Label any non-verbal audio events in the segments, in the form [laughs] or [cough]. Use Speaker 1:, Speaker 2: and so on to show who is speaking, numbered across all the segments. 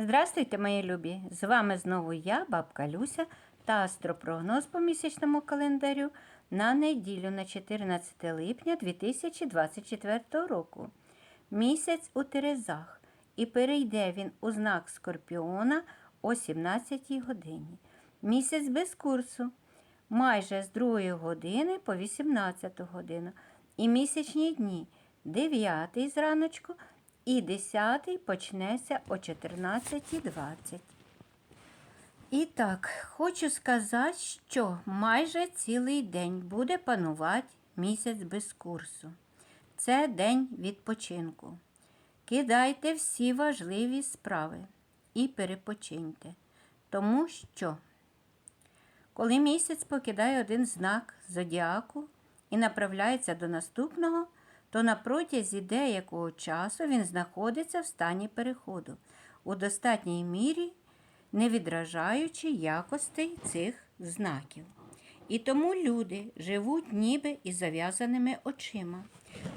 Speaker 1: Здравствуйте, мої любі! З вами знову я, бабка Люся, та астропрогноз по місячному календарю на неділю на 14 липня 2024 року. Місяць у Терезах і перейде він у знак Скорпіона о 17 годині. Місяць без курсу майже з 2 години по 18 годину. І місячні дні 9 зраночку і 10 почнеться о 14.20. І так, хочу сказати, що майже цілий день буде панувати місяць без курсу. Це день відпочинку. Кидайте всі важливі справи і перепочиньте. Тому що, коли місяць покидає один знак зодіаку і направляється до наступного, то на протязі деякого часу він знаходиться в стані переходу, у достатній мірі не відражаючи якостей цих знаків. І тому люди живуть ніби із зав'язаними очима.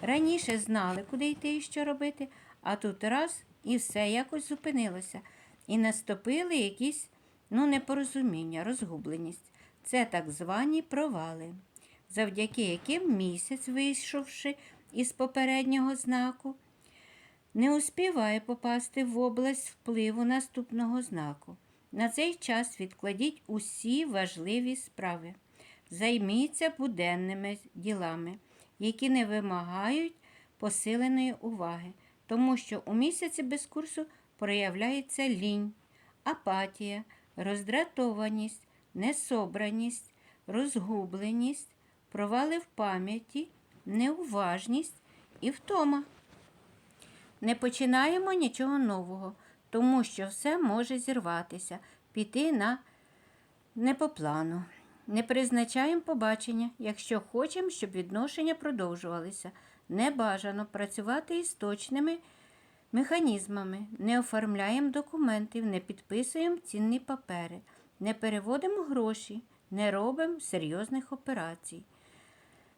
Speaker 1: Раніше знали, куди йти і що робити, а тут раз і все якось зупинилося. І наступили якісь ну, непорозуміння, розгубленість. Це так звані провали, завдяки яким місяць, вийшовши із попереднього знаку, не успіває попасти в область впливу наступного знаку. На цей час відкладіть усі важливі справи. Займіться буденними ділами, які не вимагають посиленої уваги, тому що у місяці без курсу проявляється лінь, апатія, роздратованість, несобраність, розгубленість, провали в пам'яті, неуважність і втома. Не починаємо нічого нового, тому що все може зірватися, піти на не по плану. Не призначаємо побачення, якщо хочемо, щоб відношення продовжувалися. Не бажано працювати із точними механізмами, не оформляємо документів, не підписуємо цінні папери, не переводимо гроші, не робимо серйозних операцій.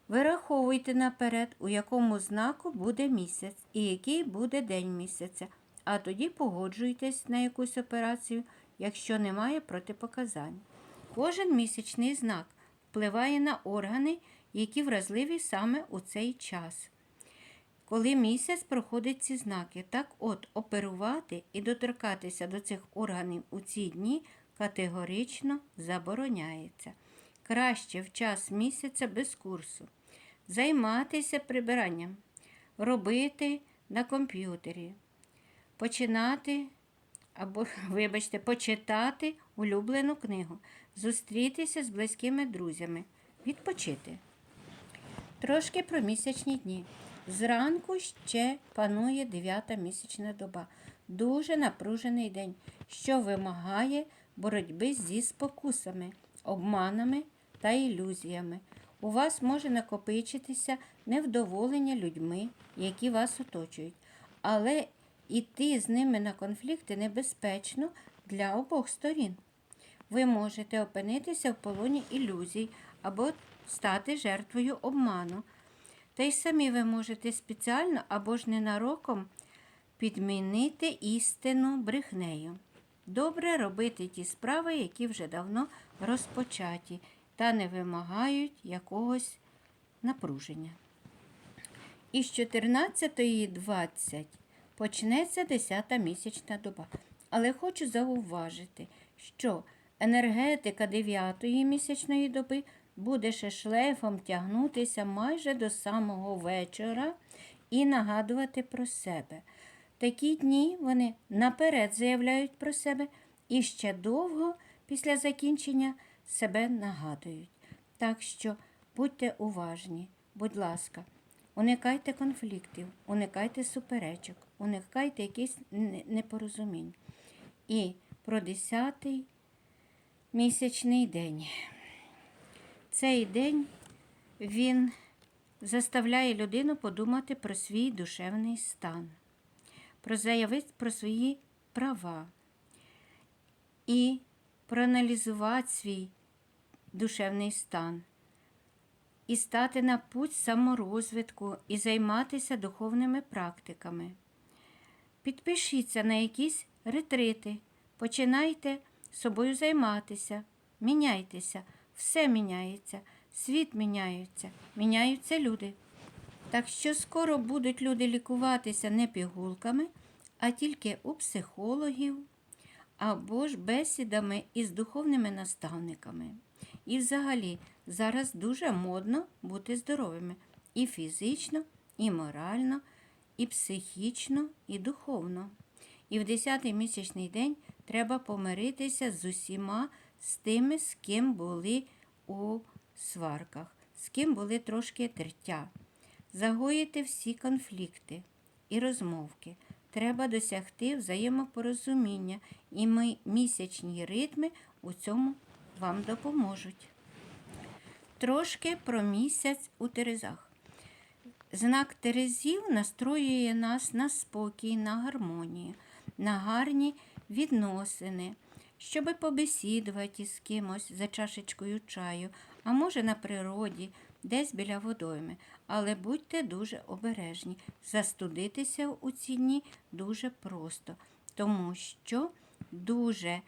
Speaker 1: Вираховуйте наперед, у якому знаку буде місяць і який буде день місяця, а тоді погоджуйтесь на якусь операцію, якщо немає протипоказань. Кожен місячний знак впливає на органи, які вразливі саме у цей час. Коли місяць проходить ці знаки, так от оперувати і доторкатися до цих органів у ці дні категорично забороняється. Краще в час місяця без курсу. Займатися прибиранням, робити на комп'ютері, починати або, [laughs] вибачте, почитати улюблену книгу, зустрітися з близькими друзями, відпочити. Трошки про місячні дні. Зранку ще панує дев'ята місячна доба. Дуже напружений день, що вимагає боротьби зі спокусами, обманами та ілюзіями. У вас може накопичитися невдоволення людьми, які вас оточують, але йти з ними на конфлікти небезпечно для обох сторін. Ви можете опинитися в полоні ілюзій або стати жертвою обману. Та й самі ви можете спеціально або ж ненароком підмінити істину брехнею. Добре робити ті справи, які вже давно розпочаті та не вимагають якогось напруження. Із 14.20 почнеться 10-та місячна доба. Але хочу зауважити, що енергетика 9-ї місячної доби буде ще шлейфом тягнутися майже до самого вечора і нагадувати про себе. Такі дні вони наперед заявляють про себе і ще довго після закінчення себе нагадують. Так що будьте уважні, будь ласка, уникайте конфліктів, уникайте суперечок, уникайте не- непорозумінь. І про 10-й місячний день. Цей день він заставляє людину подумати про свій душевний стан, про заявити про свої права і проаналізувати свій душевний стан, і стати на путь саморозвитку і займатися духовними практиками. Підпишіться на якісь ретрити. Починайте собою займатися, міняйтеся, все міняється, світ міняється, міняються люди. Так що скоро будуть люди лікуватися не пігулками, а тільки у психологів або ж бесідами із духовними наставниками. І взагалі зараз дуже модно бути здоровими і фізично, і морально, і психічно, і духовно. І в 10-й місячний день треба помиритися з усіма з тими, з ким були у сварках, з ким були трошки тертя. Загоїти всі конфлікти і розмовки. Треба досягти взаємопорозуміння, і ми місячні ритми у цьому вам допоможуть. Трошки про місяць у Терезах. Знак Терезів настроює нас на спокій, на гармонію, на гарні відносини, щоби побесідувати з кимось за чашечкою чаю, а може на природі, десь біля водойми. Але будьте дуже обережні. Застудитися у ці дні дуже просто, тому що дуже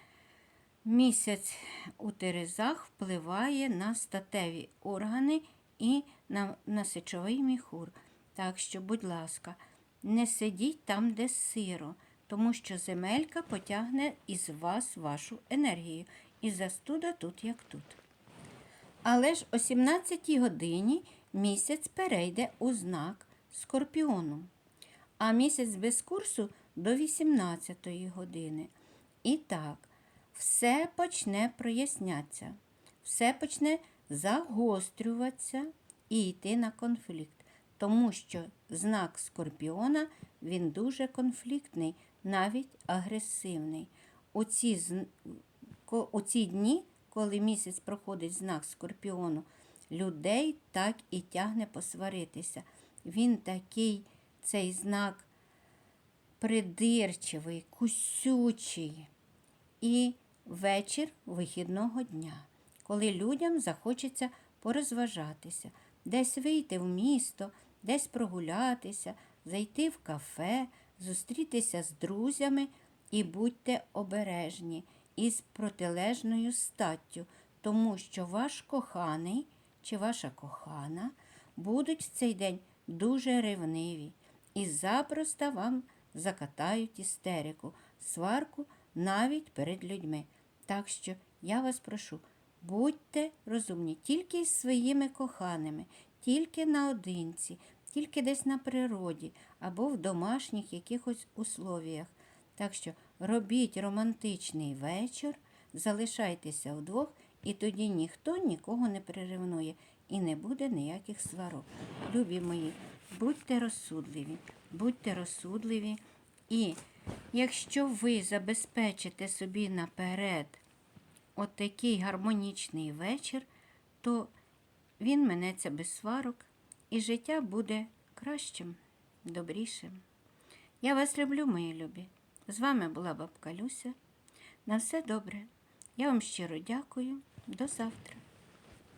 Speaker 1: Місяць у Терезах впливає на статеві органи і на, на сечовий міхур. Так що, будь ласка, не сидіть там, де сиро, тому що земелька потягне із вас вашу енергію. І застуда тут, як тут. Але ж о 17 годині місяць перейде у знак Скорпіону, а місяць без курсу до 18 години. І так, все почне прояснятися, все почне загострюватися і йти на конфлікт, тому що знак Скорпіона він дуже конфліктний, навіть агресивний. У ці, у ці дні, коли місяць проходить знак Скорпіону, людей так і тягне посваритися. Він такий, цей знак придирчивий, кусючий і вечір вихідного дня, коли людям захочеться порозважатися, десь вийти в місто, десь прогулятися, зайти в кафе, зустрітися з друзями і будьте обережні із протилежною статтю, тому що ваш коханий чи ваша кохана будуть в цей день дуже ревниві і запросто вам закатають істерику, сварку навіть перед людьми. Так що я вас прошу, будьте розумні тільки із своїми коханими, тільки наодинці, тільки десь на природі або в домашніх якихось условіях. Так що робіть романтичний вечір, залишайтеся вдвох, і тоді ніхто нікого не приревнує і не буде ніяких сварок. Любі мої, будьте розсудливі, будьте розсудливі. І якщо ви забезпечите собі наперед отакий гармонічний вечір, то він минеться без сварок, і життя буде кращим, добрішим. Я вас люблю, мої любі. З вами була бабка Люся. На все добре. Я вам щиро дякую. До завтра.